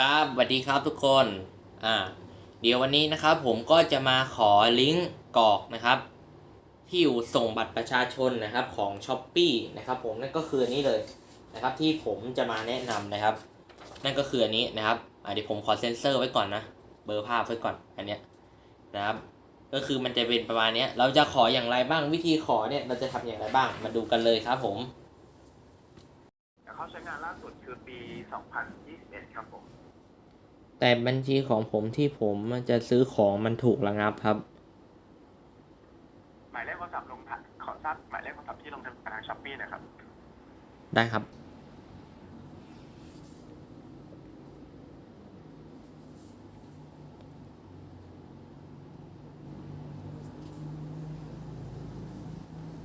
ครับสวัสดีครับทุกคน อ่า เดี๋ยววันนี้นะครับผมก็จะมาขอลิงก์กรอกนะครับ ที่อยู่ส่งบัตรประชาชนนะครับของ s h อ p e e นะครับผมนั่นก็คืออันนี้เลยนะครับที่ผมจะมาแนะนำนะครับ นั่นก็คืออันนี้นะครับอ่าเดี๋ยวผมขอเซ็นเซอร์ไว้ก่อนนะ เบอร์ภาพไว้ก่อนอันเนี้ยนะครับ ก็คือมันจะเป็นประมาณนี้เราจะขออย่างไรบ้างวิธีขอเนี่ยเราจะทำอย่างไรบ้างมาดูกันเลยครับผม เขาใช้งานล่าสุดคือปี 2021 ครับผม แต่บัญชีของผมที่ผมจะซื้อของมันถูกระงับครับ หมายเลขโทรศัพท์ลงทะขอทราบหมายเลขโทรศัพท์ที่ลงทะเบียนทางช้อปปี้นะครับ ได้ครับ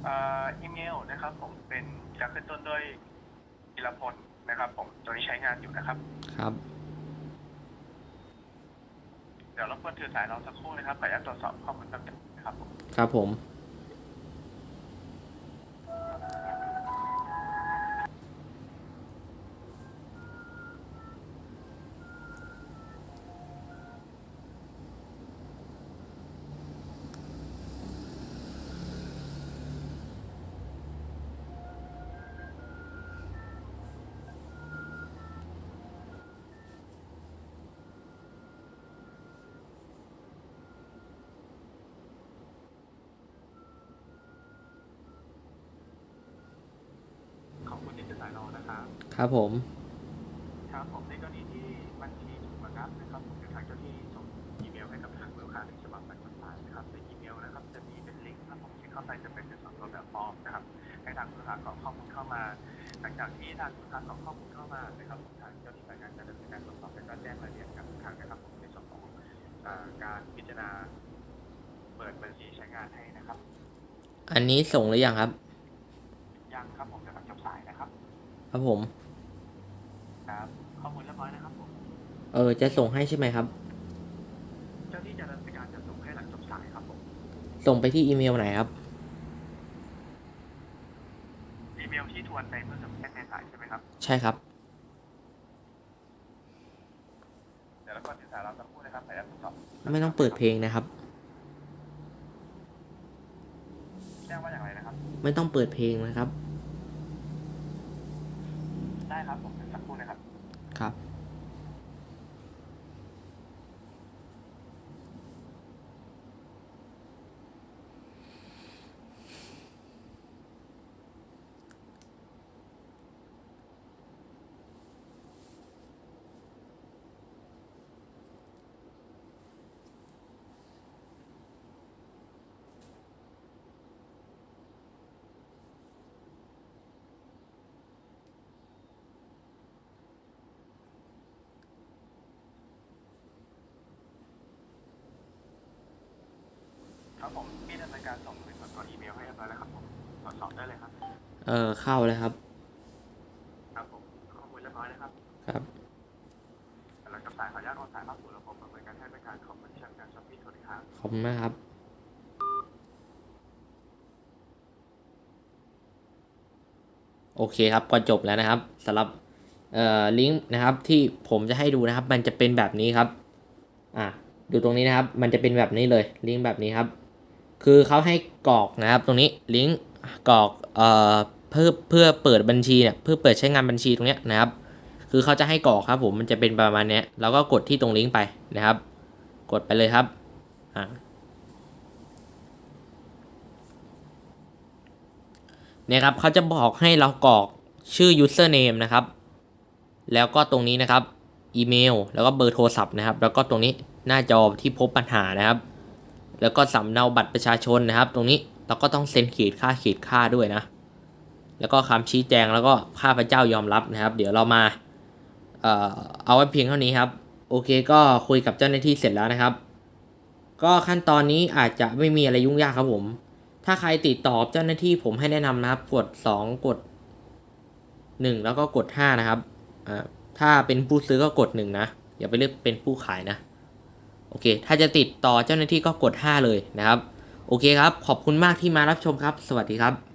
เอ่ออีเมลนะครับผมเป็นจะขึ้นต้นด้วย อิรพลนะครับ ผมตัวนี้ใช้งานอยู่นะครับ ครับ เดี๋ยวรบกวนถือสายเราสักครู่นะครับขออนุญาตตรวจสอบข้อมูลแป๊บนึงนะครับผม ครับผม อบคุณที่ถือสายเรานะครับครับผม ครับผมในกรณีที่บัญชีถูกระงับนะครับผมจะทางเจ้าที่ส่งอีเมลให้กับทางลูกค้าในฉบับแบบต่างๆนะครับในอีเมลนะครับจะมีเป็นลิงก์นะครับผมที่เข้าไปจะเป็นในส่วนตัวแบบฟอร์มนะครับให้ทางลูกค้ากรอกข้อมูลเข้ามาหลังจากที่ทางลูกค้ากรอกข้อมูลเข้ามานะครับผมทางเจ้าหน้าที่การงานจะดำเนินการตรวจสอบและก็แจ้งรายละเอียดกับทางนะครับผมในส่วนของเอ่อการพิจารณาเปิดบัญชีใช้งานให้นะครับ อันนี้ส่งหรือยังครับ ยังครับผมจะจบสายนะครับ ครับผม ครับข้อมูลเรียบร้อยนะครับผมเออ จะส่งให้ใช่ไหมครับ เจ้าที่จะดำเนินการจะส่งให้หลังจบสายครับผมส่งไปที่อีเมลไหนครับ อีเมลที่ทวนไปเมื่อสักครู่ในสายใช่ไหมครับใช่ครับ เดี๋ยวเราก็ถือสายเราสักครู่นะครับขออนุญาตตรวจสอบไม่ต้องเปิดเพลงนะครับ แจ้งว่าอย่างไรนะครับ ไม่ต้องเปิดเพลงนะครับ ได้ครับผมสักครู่นะครับ ครับ ครับผมพี่ดำเนินการส่งในส่วนตัวอีเมลให้เรียบร้อยแล้วครับผมตรวจสอบได้เลยครับ เออเข้าเลยครับ ครับผมข้อมูลเรียบร้อยนะครับครับ หลังจากสายขออนุญาตโอนสายเข้าสู่ระบบดำเนินการให้บริการของบริษัทการช้อปปี้สวัสดีครับ ขอบคุณมากครับโอเคครับก็จบแล้วนะครับสำหรับเอ่อลิงก์นะครับที่ผมจะให้ดูนะครับ มันจะเป็นแบบนี้ครับ อะดูตรงนี้นะครับ มันจะเป็นแบบนี้เลยลิงก์แบบนี้ครับ คือเขาให้กรอกนะครับตรงนี้ลิงก์กรอกเอ่อเพื่อเพื่อเปิดบัญชีเนี่ยเพื่อเปิดใช้งานบัญชีตรงเนี้ยนะครับ คือเขาจะให้กรอกครับผมมันจะเป็นประมาณนี้เราก็กดที่ตรงลิงก์ไปนะครับ กดไปเลยครับอ่าเนี่ยครับเขาจะบอกให้เรากรอกชื่อ username นะครับ แล้วก็ตรงนี้นะครับ อีเมล แล้วก็เบอร์โทรศัพท์นะครับ แล้วก็ตรงนี้หน้าจอที่พบปัญหานะครับ แล้วก็สำเนาบัตรประชาชนนะครับ ตรงนี้เราก็ต้องเซ็นขีดค่าขีดค่าด้วยนะ แล้วก็คำชี้แจงแล้วก็ข้าพเจ้ายอมรับนะครับ เดี๋ยวเรามาเอ่อเอาไว้เพียงเท่านี้ครับ โอเคก็คุยกับเจ้าหน้าที่เสร็จแล้วนะครับ ก็ขั้นตอนนี้อาจจะไม่มีอะไรยุ่งยากครับผม ถ้าใครติดต่อเจ้าหน้าที่ผมให้แนะนำนะครับ กด 2 กด 1 แล้วก็กด 5 นะครับ ถ้าเป็นผู้ซื้อก็กด 1 นะ อย่าไปเลือกเป็นผู้ขายนะ โอเค ถ้าจะติดต่อเจ้าหน้าที่ก็กด 5 เลยนะครับ โอเคครับ ขอบคุณมากที่มารับชมครับ สวัสดีครับ